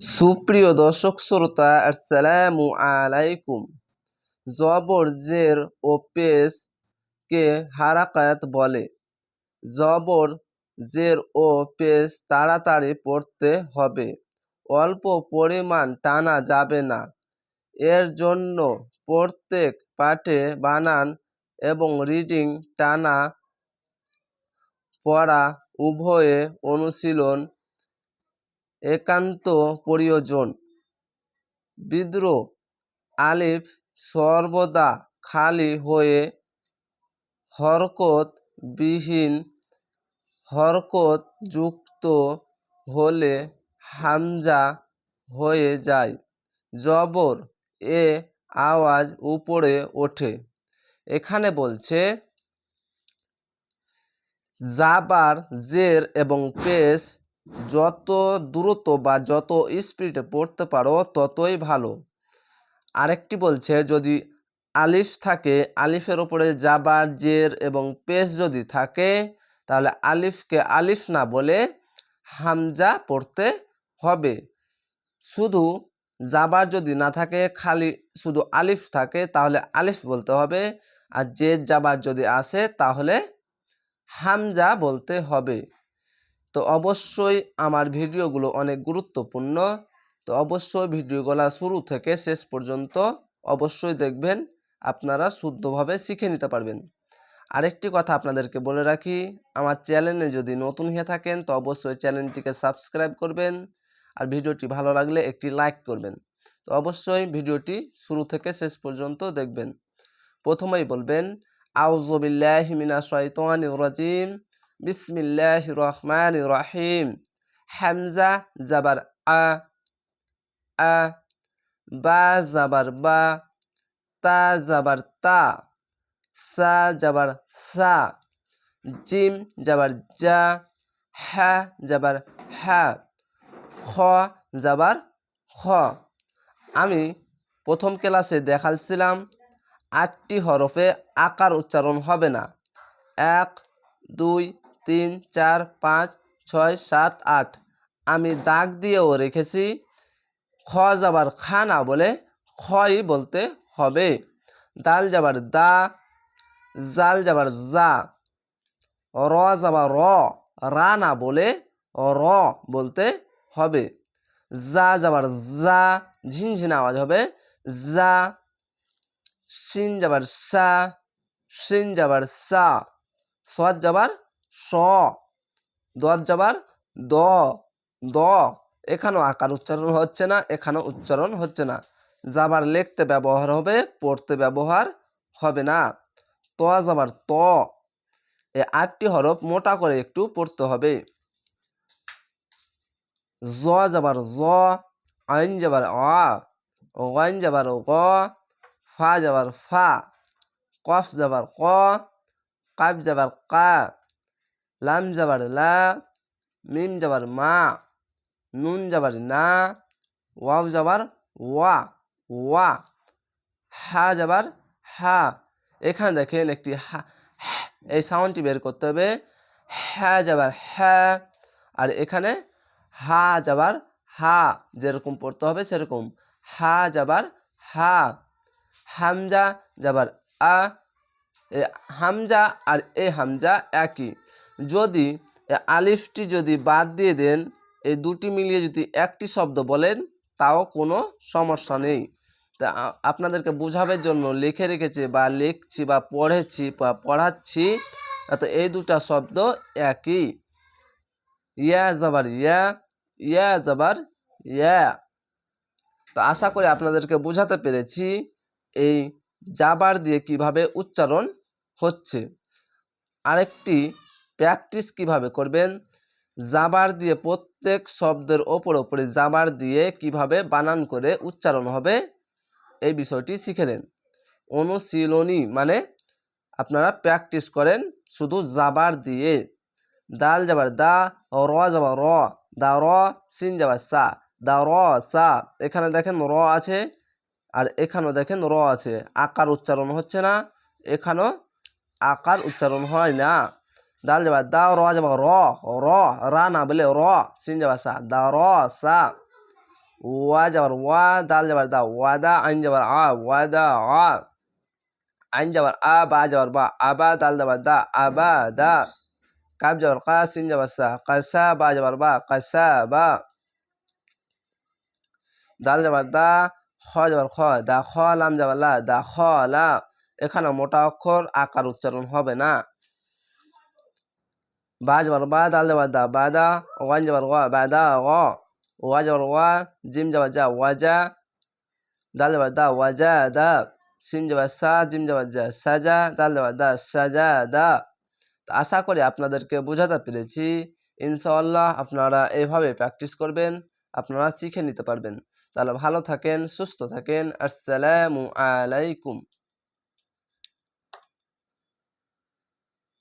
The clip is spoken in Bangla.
সুপ্রিয় দর্শক শ্রোতা, আসসালামু আলাইকুম। জবর জের ও পেশ কে হারাকাত বলে। জবর জের ও পেশ তাড়াতাড়ি পড়তে হবে। অল্প পরিমাণ টানা যাবে না। এর জন্য প্রত্যেক পাঠে বানান এবং রিডিং টানা পড়া উভয়ে অনুশীলন একান্ত প্রয়োজন। বিদ্রোহ, আলিফ সর্বদা খালি হয়ে হরকত বিহীন হরকত যুক্ত হলে হামজা হয়ে যায়। জবর এ আওয়াজ উপরে ওঠে। এখানে বলছে, জাবার জের এবং পেশ যত দ্রুত বা যত স্পিডে পড়তে পারো, ততই ভালো। আরেকটি বলছে, যদি আলিফ থাকে, আলিফের ওপরে জাবার জের এবং পেশ যদি থাকে, তাহলে আলিফকে আলিফ না বলে হামজা পড়তে হবে। শুধু জাবার যদি না থাকে, খালি শুধু আলিফ থাকে, তাহলে আলিফ বলতে হবে। আর জের জাবার যদি আসে, তাহলে হামজা বলতে হবে। তো অবশ্যই আমার ভিডিওগুলো অনেক গুরুত্বপূর্ণ। তো অবশ্যই ভিডিওগুলো শুরু থেকে শেষ পর্যন্ত অবশ্যই দেখবেন, আপনারা শুদ্ধভাবে শিখে নিতে পারবেন। আরেকটি কথা আপনাদেরকে বলে রাখি, আমার চ্যানেলে যদি নতুন হয়ে থাকেন তো অবশ্যই চ্যানেলটিকে সাবস্ক্রাইব করবেন আর ভিডিওটি ভালো লাগলে একটি লাইক করবেন। তো অবশ্যই ভিডিওটি শুরু থেকে শেষ পর্যন্ত দেখবেন। প্রথমেই বলবেন আউজবিল্লাহ মিনা শয়তানির রাজিম। বিসমিল্লাহ রহমান রহিম হামজা, জাবার আ আ, বা, জাবার বা, তা, জাবার তা, সা, জাবার সা, জিম, জাবার যা হা, জাবার হা, খ, জাবার খ। আমি প্রথম ক্লাসে দেখাচ্ছিলাম আটটি হরফে আকার উচ্চারণ হবে না। এক, দুই তিন, চার, পাঁচ, ছয়, সাত, আট। আমি দাগ দিয়েও রেখেছি। খ যাবার খা না বলে খই বলতে হবে। দাল যাবার দা, জাল যাবার জা র যাবার র, রা না বলে র বলতে হবে। যা যাবার যা, ঝিনঝিন আওয়াজ হবে। যা, সিন যাবার সা, সিন যাবার সা, সদ যাবার স দত যাবার দ দ। এখানেও আকার উচ্চারণ হচ্ছে না, এখানেও উচ্চারণ হচ্ছে না। যাবার লিখতে ব্যবহার হবে, পড়তে ব্যবহার হবে না। ত যাবার ত। এ আটটি হরফ মোটা করে একটু পড়তে হবে। জ যাবার জ, আইন যাবার অ ওয়াইন যাবার গ, ফা যাবার ফা, কফ যাবার ক কাপ যাবার কা লাম যাবার লা, মিম যাবার মা, নুন যাবার না, ওয়াও যাবার ওয়া ওয়া, হা যাবার হা। এখানে দেখেন একটি হা এই সাউন্ডটি বের করতে হবে। হ্যাঁ যাবার হ্যাঁ আর এখানে হা যাবার হা, যেরকম পড়তে হবে সেরকম। হা যাবার হা, হামজা যাবার আ হামজা আর এ হামজা একই। যদি আলিফটি যদি বাদ দিয়ে দেন, এই দুটি মিলিয়ে যদি একটি শব্দ বলেন, তাও কোনো সমস্যা নেই। তা আপনাদেরকে বোঝাবার জন্য লিখে রেখেছি বা লিখছি বা পড়েছি বা পড়াচ্ছি, তো এই দুটা শব্দ একই। ইয়া যাবার ইয়া ইয়া যাবার ইয়া। তো আশা করি আপনাদেরকে বোঝাতে পেরেছি এই জাবার দিয়ে কীভাবে উচ্চারণ হচ্ছে। আরেকটি প্র্যাকটিস কীভাবে করবেন? জাবার দিয়ে প্রত্যেক শব্দের ওপর ওপরে জাবার দিয়ে কীভাবে বানান করে উচ্চারণ হবে? এই বিষয়টি শিখে নেন। অনুশীলনী মানে আপনারা প্র্যাকটিস করেন শুধু জাবার দিয়ে। দাল যাবার দা, র যাবার র, দা র, সিন যাবার সা, দা র, সা, এখানে দেখেন র আছে আর এখানেও দেখেন র আছে। আকার উচ্চারণ হচ্ছে না, এখানেও আকার উচ্চারণ হয় না। দাল যাবার দা র যাবার র র রা না বলে র সিন যাবার সা দা র সা ওয়া যাবার ওয়া দাল যাবার দা ওয়াদা আইন যাবার আ ওয়াদা আ আইন যাবার আ বা যাবার বা আবা দাল যাবার দা আবা দা কাব যাবার কা সিন যাবার সা কাসা বা যাবার বা কাসা বা দাল যাবার দা খ যাবার খ দা খ লাম যাবার লা দা খ লা এখানে মোটা অক্ষর, আকার উচ্চারণ হবে না। বা যাবার বা দাল যাবার দা বা দা ওয়ান যাবার ওয়া বা দা গ ওয়া যাবার ওয়া জিম যাবার যা ওয়াজা দাল যাবার দা ওয়াজা দা সিন যাবার সা জিম যাবার যা সাজা দাল যাবার দা সাজা দা আশা করি আপনাদেরকে বোঝাতে পেরেছি। ইনশাআল্লাহ আপনারা এভাবে প্র্যাকটিস করবেন, আপনারা শিখে নিতে পারবেন। তাহলে ভালো থাকেন, সুস্থ থাকেন। আসসালামু আলাইকুম।